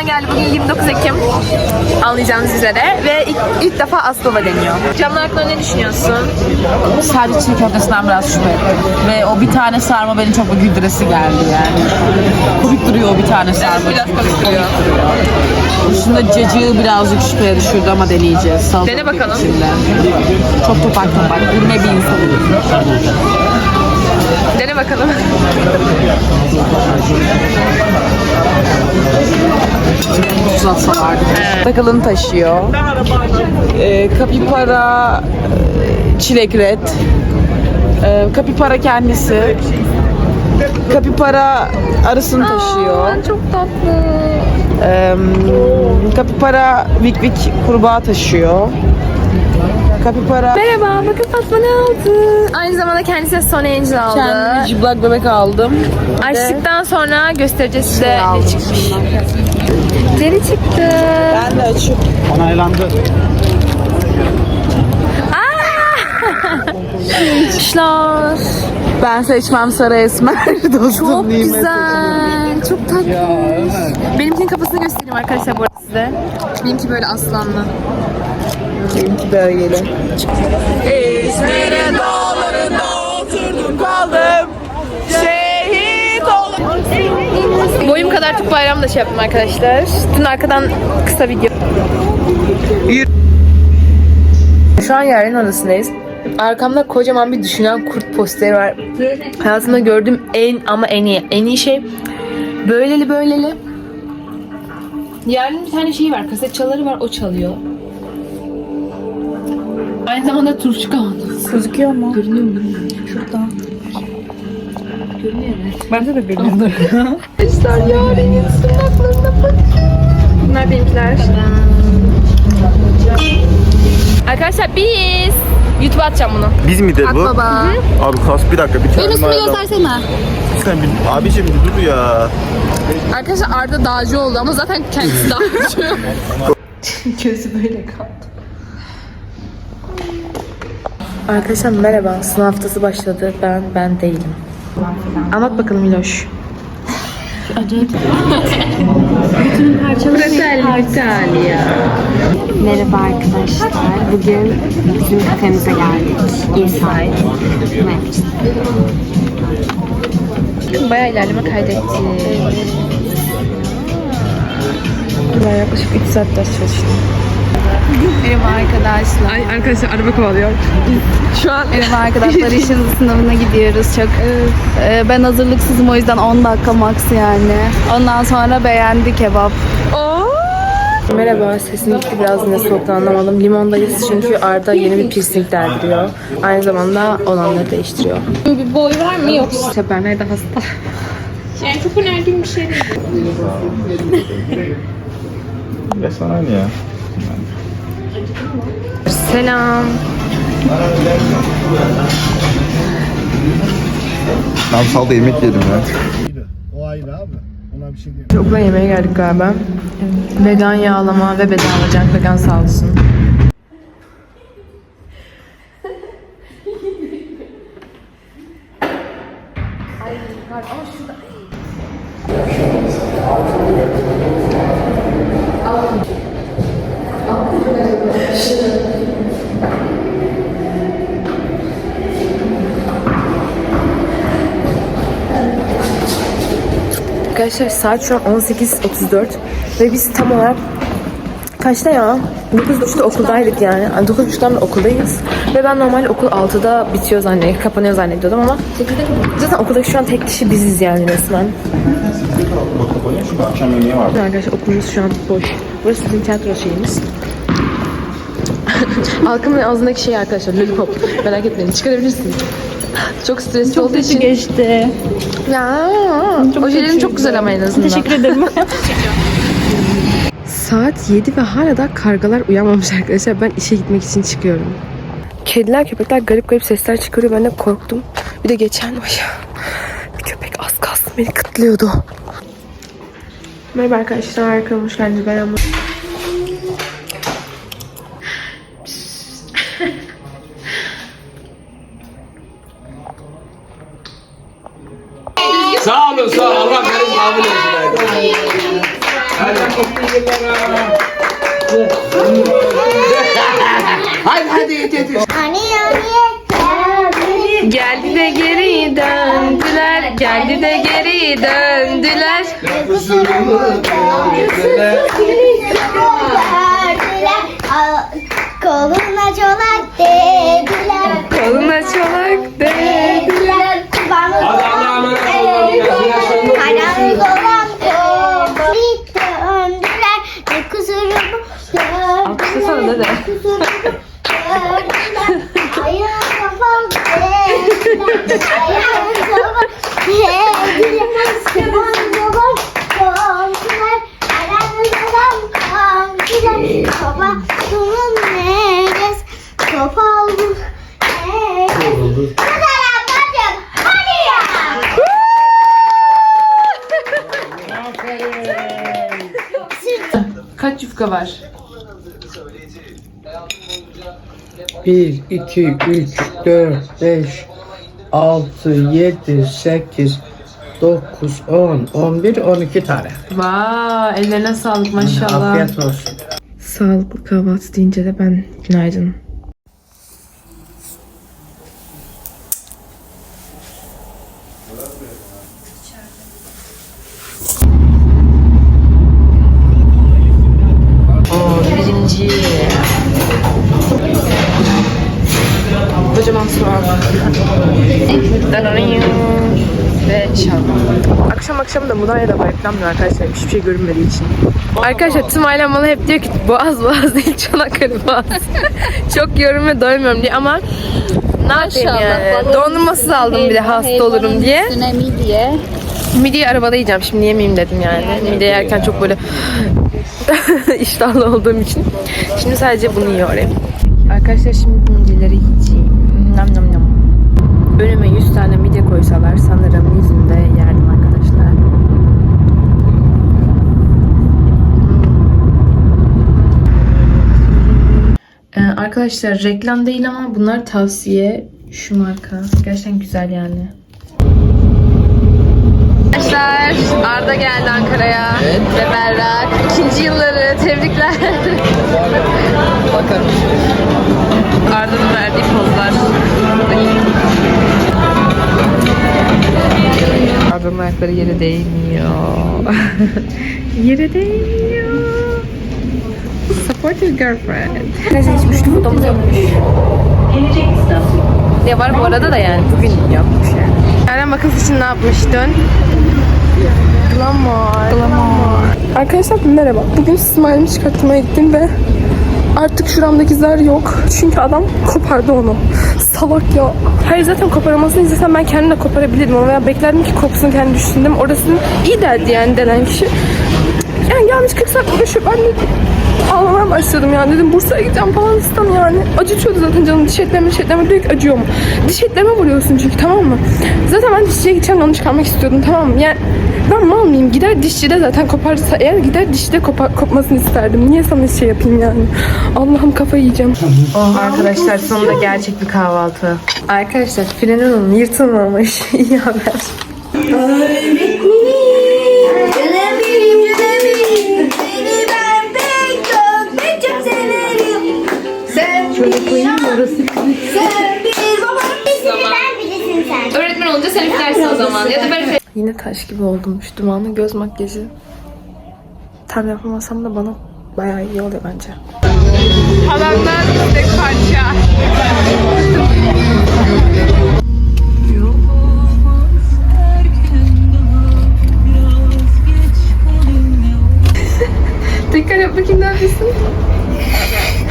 zaman geldi. Bugün 29 Ekim. Anlayacağınız üzere. Ve ilk, ilk defa Aspava deniyor. Camlar hakkında ne düşünüyorsun? Sadece çiğ köftesinden biraz şüphe ettim. Ve o bir tane sarma beni çok bir güldüresi geldi yani. Komik duruyor o bir tane sarma. biraz komik duruyor. Dışında cacığı birazcık şüpheye düşürdü ama deneyeceğiz. Salatalık Dene bakalım. içinde. Çok topak topak. Gurme bir insanım. Dene bakalım. Takılını taşıyor. Ee, kapipara, e, çilek red. Ee, kapipara kendisi. Kapipara arısını taşıyor. Çok tatlı. Ee, kapipara vik vik kurbağa taşıyor. Kapipara Merhaba, bakın Fatma ne aldı? Aynı zamanda kendisine Son Angel aldı. kendime cıblak bebek aldım. Açtıktan sonra göstereceğiz size ne aldım. çıkmış. Deri çıktı. Ben de açıyorum. Onaylandı. Kuşlar. Ben seçmem sarı esmer dostum Çok nimet. güzel. Çok tatlı. Benimkinin kafasını göstereyim arkadaşlar bu arada size. Benimki böyle aslanlı. Benimki böyleli. İzmir'in dağlarında oturdum kaldım. Boyum kadar Türk bayramı da şey yaptım arkadaşlar. Dün arkadan kısa video. Şu an Yaren odasındayız. Arkamda kocaman bir düşünen kurt posteri var. Hayatımda gördüğüm en ama en iyi. En iyi şey böyleli böyleli. Yaren'in bir tane şeyi var. Kaset çaları var. O çalıyor. Aynı zamanda turşu kavanoz. Gözüküyor mu? Görünüyor mu bilmiyorum. Şurada. Görünüyor evet. Bence de görünüyor. Arkadaşlar Yaren'in tırnaklarına bakın. Bunlar benimkiler. Arkadaşlar biz YouTube'a atacağım bunu. Biz midir bu? Baba. Abi kas bir dakika bir tane Benim üstümü ayarla. göstersene. Sen bir, abicim bir dur ya. Arkadaşlar Arda dağcı oldu ama zaten kendisi dağcı. Gözü böyle kaldı. Arkadaşlar merhaba. Sınav haftası başladı. Ben ben değilim. Anlat bakalım Miloş. Merhaba arkadaşlar. Bugün bizim kafemize geldik. Inside. Evet. Bayağı ilerleme kaydetti. Ben yaklaşık 3 saat ders çalıştım. Merhaba arkadaşlar. Ay arkadaşlar araba kovalıyor. Şu an Merhaba arkadaşlar. İşin sınavına gidiyoruz. Çok Ee, ben hazırlıksızım o yüzden 10 dakika max yani. Ondan sonra beğendi kebap. Merhaba, sesim gitti biraz yine soğuktan anlamadım. Limondayız çünkü Arda yeni bir piercing derdiriyor. Aynı zamanda olanları değiştiriyor. Bir boy var mı yoksa? Seferler de hasta. Yani çok önerdiğim bir şey değil. Resmen aynı ya. Selam. Ben salda yemek yedim ya. O ayrı abi. Ona bir şey diyemem. Okula yemeğe geldik galiba. Vegan yağlama ve bedava can vegan sağ olsun. Arkadaşlar saat şu an 18.34 ve biz tam olarak kaçta ya? 9.30'da okuldaydık yani. yani 9.30'dan beri okuldayız. Ve ben normalde okul 6'da bitiyor zannediyordum, kapanıyor zannediyordum ama zaten okuldaki şu an tek kişi biziz yani resmen. Akşam yemeği. Arkadaşlar okulumuz şu an boş. Burası bizim tiyatro şeyimiz. Halkımın ağzındaki şey arkadaşlar lollipop. Merak etmeyin çıkarabilirsiniz. Çok stresli olduğu için. Geçti. Ya, ojelerim çok güzel ama en azından. Teşekkür ederim. Saat 7 ve hala da kargalar uyanmamış arkadaşlar. Ben işe gitmek için çıkıyorum. Kediler, köpekler garip garip sesler çıkarıyor. Ben de korktum. Bir de geçen ay bir köpek az kalsın beni kıtlıyordu. Merhaba arkadaşlar. Kanalıma hoş geldiniz. Ben Yağmur. Sağ olun sağ olun. Allah benim kabul etsin. Geldi de geri döndüler. Geldi de geri döndüler. Koluna çolak dediler. Koluna çolak dediler. Karanlık olan koluna döndüler. Ne kusurumu Alkışlasana dede. Ayağım kafam. Ayağım kafam komşular. Karanlık olan komşular. Kafa bunun neresi? Kafa oldu. Hadi ablacığım. Hadi ya. Yufka var? 1, 2, 3, 4, 5, 6, 7, 8, 9, 10, 11, 12 tane. Vay ellerine sağlık maşallah. Afiyet olsun. Sağlıklı kahvaltı deyince de ben günaydın. Kocaman soğan. Ve şalgam. Akşam akşam da Mudanya'da bayıklanmıyor arkadaşlar. Hiçbir şey görünmediği için. Arkadaşlar tüm ailem bana hep diyor ki Boğaz Boğaz değil Çanakkale Boğaz. Çok yorum ve doymuyorum diye ama ne yapayım yani. Dondurmasız aldım bir de hasta olurum diye. Üstüne midye. Midyeyi arabada yiyeceğim şimdi yemeyeyim dedim yani. Midye yerken çok böyle iştahlı olduğum için. Şimdi sadece bunu yiyorum. Arkadaşlar şimdi midyeleri yiyeceğim. Nam nam nam. Önüme 100 tane midye koysalar sanırım yüzünde yerdim arkadaşlar. Ee, arkadaşlar reklam değil ama bunlar tavsiye. Şu marka. Gerçekten güzel yani. Arkadaşlar Arda geldi Ankara'ya ve Berrak. İkinci yılları tebrikler. Bakalım. Arda'nın verdiği pozlar. Arda'nın ayakları yere değmiyor. yere değmiyor. Support your girlfriend. Neyse hiç üçlü fotomuz yokmuş. Ne var bu arada da yani bugün yapmış yani. Eren bakın için ne yapmıştın? Glamour. Glamour. Arkadaşlar merhaba. Bugün smile'imi çıkartmaya gittim ve artık şuramdaki zar yok. Çünkü adam kopardı onu. Salak ya. Hayır zaten koparamasını izlesem ben kendim de koparabilirim ama ben beklerdim ki kopsun kendi düşündüm. Orasını iyi derdi yani denen kişi. Yani gelmiş 40 saat uğraşıyor. Ben de ağlamaya başladım yani. Dedim Bursa'ya gideceğim falan istem yani. Acıtıyordu zaten canım. Diş etlerime diş etlerime diyor ki acıyor mu? Diş etlerime vuruyorsun çünkü tamam mı? Zaten ben dişçiye gideceğim onu çıkarmak istiyordum tamam mı? Yani ben mal mıyım? Gider dişçide zaten koparsa eğer gider dişçide kopar, kopmasını isterdim. Niye sana şey yapayım yani? Allah'ım kafayı yiyeceğim. Oh arkadaşlar sonunda gerçek bir kahvaltı. Arkadaşlar frenin yırtılmamış. İyi haber. Öğretmen olunca sen üflersin o zaman. Ya da ben Yine taş gibi oldum. Şu dumanlı göz makyajı. Tam yapamasam da bana bayağı iyi oluyor bence. Adamlar tek parça. Tekrar yap bakayım ne yapıyorsun?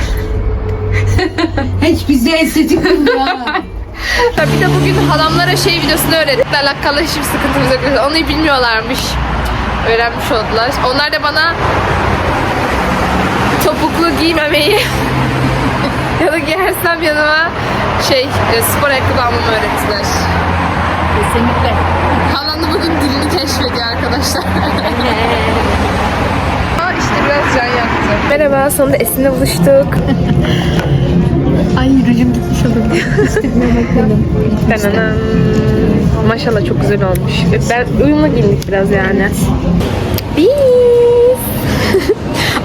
Hiç bize estetik Tabii bir de bugün halamlara şey videosunu öğrettik. Alakalı hiçbir sıkıntımız yok. Onu bilmiyorlarmış. Öğrenmiş oldular. Onlar da bana topuklu giymemeyi ya da giyersem yanıma şey e, spor ayakkabı almamı öğrettiler. Kesinlikle. Halam da bugün dilini keşfediyor arkadaşlar. İşte biraz can yaktı. Merhaba, sonunda Esin'le buluştuk. Ay rujum gitmiş olabilir. Dananam. Maşallah çok güzel olmuş. Ben uyumlu giyindik biraz yani. Biz.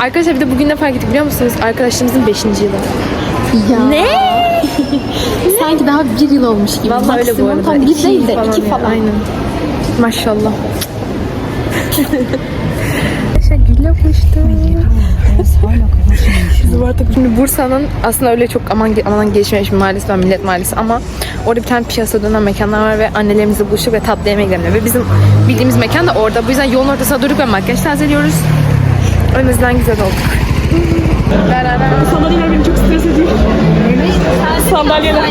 Arkadaşlar bir de bugün ne fark ettik biliyor musunuz? Arkadaşlarımızın 5. yılı. Ne? Sanki daha bir yıl olmuş gibi. Vallahi öyle bu Maksimum arada. Tam bir İki değil de falan iki ya, falan. Aynen. Maşallah. Yapmıştım. Biz bu arada Şimdi Bursa'nın aslında öyle çok aman aman gelişmemiş bir mahallesi var Millet Mahallesi ama orada bir tane piyasa dönen mekanlar var ve annelerimizle buluştuk ve tatlı yemeğe gidelim. Ve bizim bildiğimiz mekan da orada. Bu yüzden yolun ortasına durduk ve makyaj tazeliyoruz. O yüzden güzel olduk. Sandalyeler beni çok stres ediyor. Sandalyeler.